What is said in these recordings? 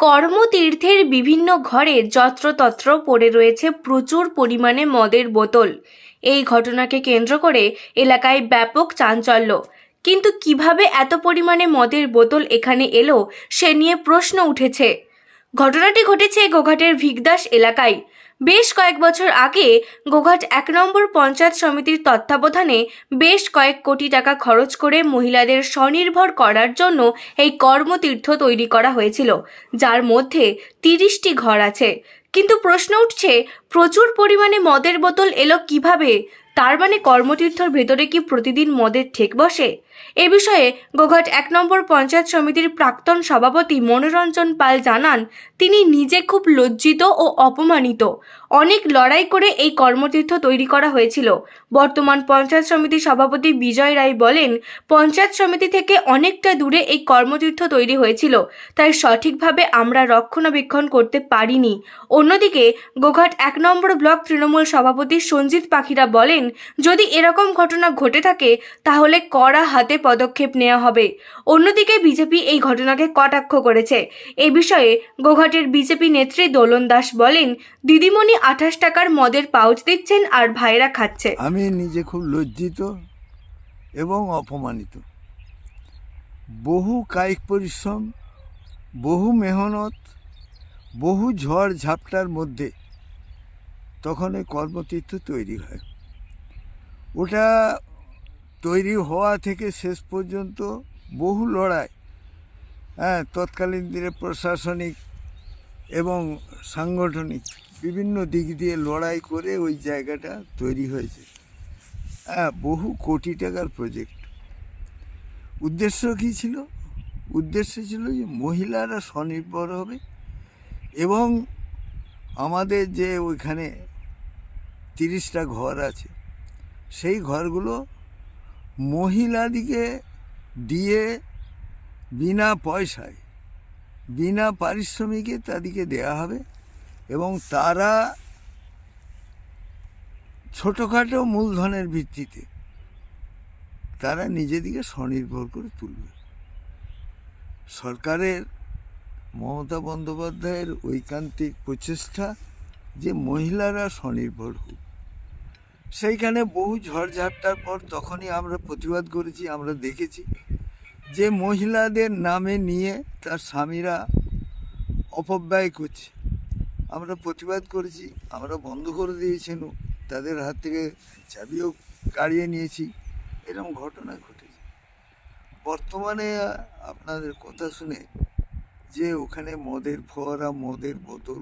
কর্মতীর্থের বিভিন্ন ঘরে যত্রতত্র পড়ে রয়েছে প্রচুর পরিমাণে মদের বোতল। এই ঘটনাকে কেন্দ্র করে এলাকায় ব্যাপক চাঞ্চল্য। কিন্তু কীভাবে এত পরিমাণে মদের বোতল এখানে এলো, সে নিয়ে প্রশ্ন উঠেছে। ঘটনাটি ঘটেছে গোঘাটের ভিগদাস এলাকায়। বেশ কয়েক বছর আগে গোঘাট এক নম্বর পঞ্চায়েত সমিতির তত্ত্বাবধানে বেশ কয়েক কোটি টাকা খরচ করে মহিলাদের স্বনির্ভর করার জন্য এই কর্মতীর্থ তৈরি করা হয়েছিল, যার মধ্যে তিরিশটি ঘর আছে। কিন্তু প্রশ্ন উঠছে, প্রচুর পরিমাণে মদের বোতল এলো কীভাবে? তার মানে কর্মতীর্থর ভেতরে কি প্রতিদিন মদের ঠেক বসে? এ বিষয়ে গোঘাট এক নম্বর পঞ্চায়েত সমিতির প্রাক্তন সভাপতি মনোরঞ্জন পাল জানান, তিনি নিজে খুব লজ্জিত ও অপমানিত। অনেক লড়াই করে এই কর্মতীর্থ তৈরি করা হয়েছিল। বর্তমান পঞ্চায়েত সমিতির সভাপতি বিজয় রায় বলেন, পঞ্চায়েত সমিতি থেকে অনেকটা দূরে এই কর্মতীর্থ তৈরি হয়েছিল, তাই সঠিকভাবে আমরা রক্ষণাবেক্ষণ করতে পারিনি। অন্যদিকে গোঘাট এক নম্বর ব্লক তৃণমূল সভাপতি সঞ্জিত পাখিরা বলেন যদি এরকম ঘটনা ঘটে থাকে, তাহলে কড়া হাতে পদক্ষেপ নেওয়া হবে। অন্যদিকে বিজেপি এই ঘটনাকে কটাক্ষ করেছে। এ বিষয়ে গোঘাটের বিজেপি নেত্রী দোলন দাস বলেন, দিদিমণি আঠাশ টাকার মদের পাউচ দিচ্ছেন আর ভাইরা খাচ্ছে। আমি নিজে খুব লজ্জিত এবং অপমানিত। বহু কায়িক পরিশ্রম, বহু মেহনত, বহু ঝড় ঝাপটার মধ্যে তখন এই কর্মতীর্থ তৈরি হয়। ওটা তৈরি হওয়া থেকে শেষ পর্যন্ত বহু লড়াই হ্যাঁ তৎকালীন দিনে প্রশাসনিক এবং সাংগঠনিক বিভিন্ন দিক দিয়ে লড়াই করে ওই জায়গাটা তৈরি হয়েছে। হ্যাঁ বহু কোটি টাকার প্রজেক্ট। উদ্দেশ্য কী ছিল? উদ্দেশ্য ছিল যে মহিলারা স্বনির্ভর হবে এবং আমাদের যে ওইখানে তিরিশটা ঘর আছে সেই ঘরগুলো মহিলাদিকে দিয়ে বিনা পয়সায়, বিনা পারিশ্রমিকে তাদেরকে দেয়া হবে এবং তারা ছোটোখাটো মূলধনের ভিত্তিতে তারা নিজেদিকে স্বনির্ভর করে তুলবে। সরকারের, মমতা বন্দ্যোপাধ্যায়ের ঐকান্তিক প্রচেষ্টা যে মহিলারা স্বনির্ভর হোক সেইখানে বহু ঝড়ঝাপটার পর তখনই আমরা প্রতিবাদ করেছি, আমরা দেখেছি যে মহিলাদের নামে নিয়ে তার স্বামীরা অপব্যয় করছে। আমরা প্রতিবাদ করেছি, আমরা বন্ধ করে দিয়েছেন তাদের হাত থেকে চাবিও কাড়িয়ে নিয়েছি। এরকম ঘটনা ঘটেছে। বর্তমানে আপনাদের কথা শুনে যে ওখানে মদের ফোয়ারা, মদের বোতল,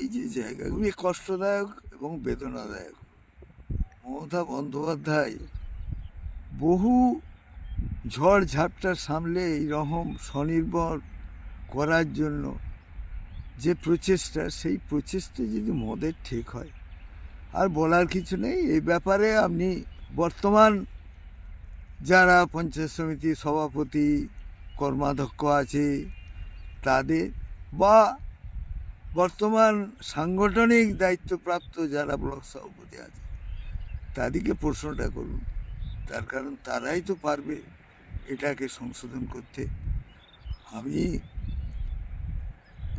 এই যে জায়গাগুলি কষ্টদায়ক এবং বেদনাদায়ক। মমতা বন্দ্যোপাধ্যায়, বহু ঝড় ঝাপটা সামলে এইরকম স্বনির্ভর করার জন্য যে প্রচেষ্টা, সেই প্রচেষ্টা যদি মদের ঠিক হয়। আর বলার কিছু নেই এই ব্যাপারে আপনি বর্তমান যারা পঞ্চায়েত সমিতির সভাপতি, কর্মাধ্যক্ষ আছে, তাদের বা বর্তমান সাংগঠনিক দায়িত্বপ্রাপ্ত যারা ব্লক সভাপতি আছে তাদেরকে প্রশ্নটা করুন। তার কারণ তারাই তো পারবে এটাকে সংশোধন করতে। আমি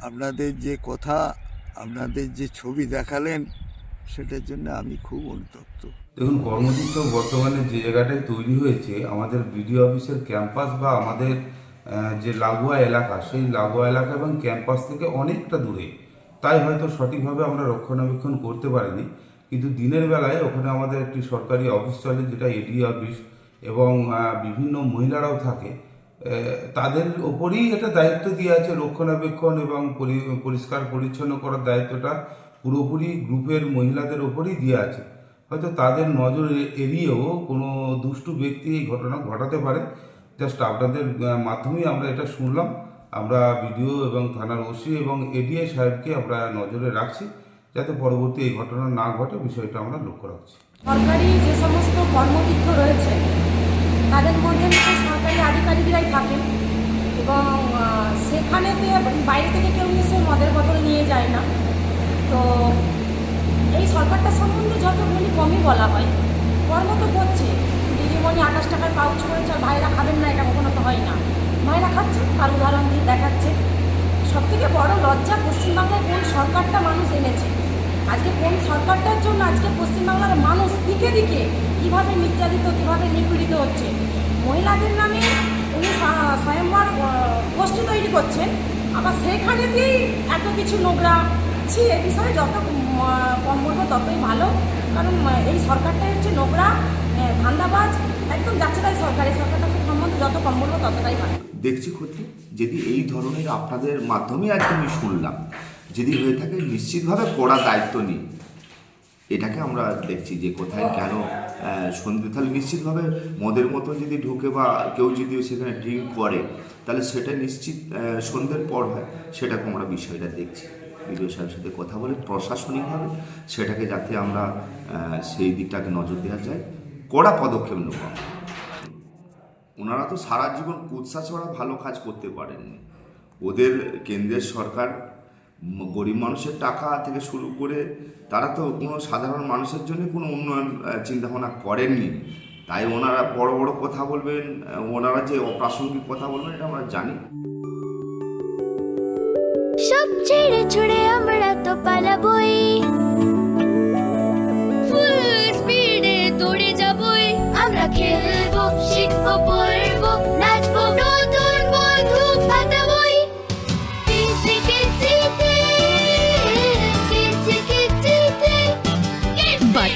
আপনাদের যে কথা, আপনাদের যে ছবি দেখালেন, সেটার জন্য আমি খুব অনুতপ্ত। দেখুন কর্মতীর্থ বর্তমানে যে জায়গাটায় তৈরি হয়েছে, আমাদের বিডিও অফিসের ক্যাম্পাস বা আমাদের যে লাগোয়া এলাকা, সেই লাগোয়া এলাকা এবং ক্যাম্পাস থেকে অনেকটা দূরে। তাই হয়তো সঠিকভাবে আমরা রক্ষণাবেক্ষণ করতে পারিনি। কিন্তু দিনের বেলায় ওখানে আমাদের একটি সরকারি অফিস চলে, যেটা এডি অফিস, এবং বিভিন্ন মহিলারাও থাকে। তাদের ওপরেই এটা দায়িত্ব দিয়ে আছে রক্ষণাবেক্ষণ এবং পরি- পরিষ্কার পরিচ্ছন্ন করার দায়িত্বটা পুরোপুরি গ্রুপের মহিলাদের ওপরেই দিয়ে আছে। হয়তো তাদের নজর এড়িয়েও কোনো দুষ্টু ব্যক্তি এই ঘটনা ঘটাতে পারে। জাস্ট আপনাদের মাধ্যমেই আমরা এটা শুনলাম। আমরা বিডিও এবং থানার ওসি এবং এডিআই সাহেবকে আমরা নজরে রাখছি। যাতে পরবর্তী এই ঘটনা না ঘটে, বিষয়টা আমরা লক্ষ্য রাখছি। সরকারি যে সমস্ত কর্মতীর্থ রয়েছে, তাদের মধ্যে সরকারি আধিকারিকরাই থাকেন এবং সেখানেতে বাইরে থেকে কেউ নিশ্চয়ই মদের বোতল নিয়ে যায় না। তো এই সরকারটা সম্বন্ধে যত বলি কমই বলা হয়, কর্ম তো করছে। দিদিমণি আঠাশ টাকার পাউচ করেছে আর ভাইরা খাবেন না, এটা কখনো তো হয় না। ভাইরা খাচ্ছে, তার উদাহরণ দিয়ে দেখাচ্ছে। সব থেকে বড় লজ্জা পশ্চিমবাংলায় কোন সরকারটা মানুষ এনেছে? আজকে কোন সরকারটার জন্য আজকে পশ্চিমবাংলার মানুষ দিকে দিকে কীভাবে নির্যাতিত, কীভাবে নিপীড়িত হচ্ছে? মহিলাদের নামে উনি স্ব- স্বয়ংবর গোষ্ঠী তৈরি করছেন। আবার সেখানে দিয়েই এত কিছু নোংরা। ছি, এ বিষয়ে যত কম বলব ততই ভালো। কারণ এই সরকারটাই হচ্ছে নোংরা ধান্দাবাজ। একদম যাচ্ছে তাই সরকার। এই সরকারটা সম্বন্ধে যত কম বলব ততটাই ভালো। দেখছি ক্ষতি। যদি এই ধরনের আপনাদের মাধ্যমে আজকে আমি শুনলাম যদি হয়ে থাকে, নিশ্চিতভাবে কড়া দায়িত্ব নিই এটাকে আমরা দেখছি যে কোথায় কেন সন্ধে তাহলে নিশ্চিতভাবে মদের মতো যদি ঢুকে বা কেউ যদি সেখানে ড্রিঙ্ক করে, তাহলে সেটা নিশ্চিত সন্ধ্যের পর হয়। সেটাকে আমরা বিষয়টা দেখছি। বিডিও সাহেবের সাথে কথা বলে প্রশাসনিকভাবে সেটাকে যাতে আমরা সেই দিকটাকে নজর দেওয়া যায়। কড়া পদক্ষেপ নেব ওনারা তো সারা জীবন কুৎসা ছাড়া ভালো কাজ করতে পারেননি। ওদের কেন্দ্রের সরকার গরিব মানুষের টাকা থেকে শুরু করে তারা তো কোনো সাধারণ মানুষের জন্য কোনো উন্নয়ন চিন্তাভাবনা করেননি। তাই ওনারা বড় বড় কথা বলবেন ওনারা যে অপ্রাসঙ্গিক কথা বলবেন, এটা আমরা জানি। সব ছেড়ে ছুড়ে আমরা তো পালাবই।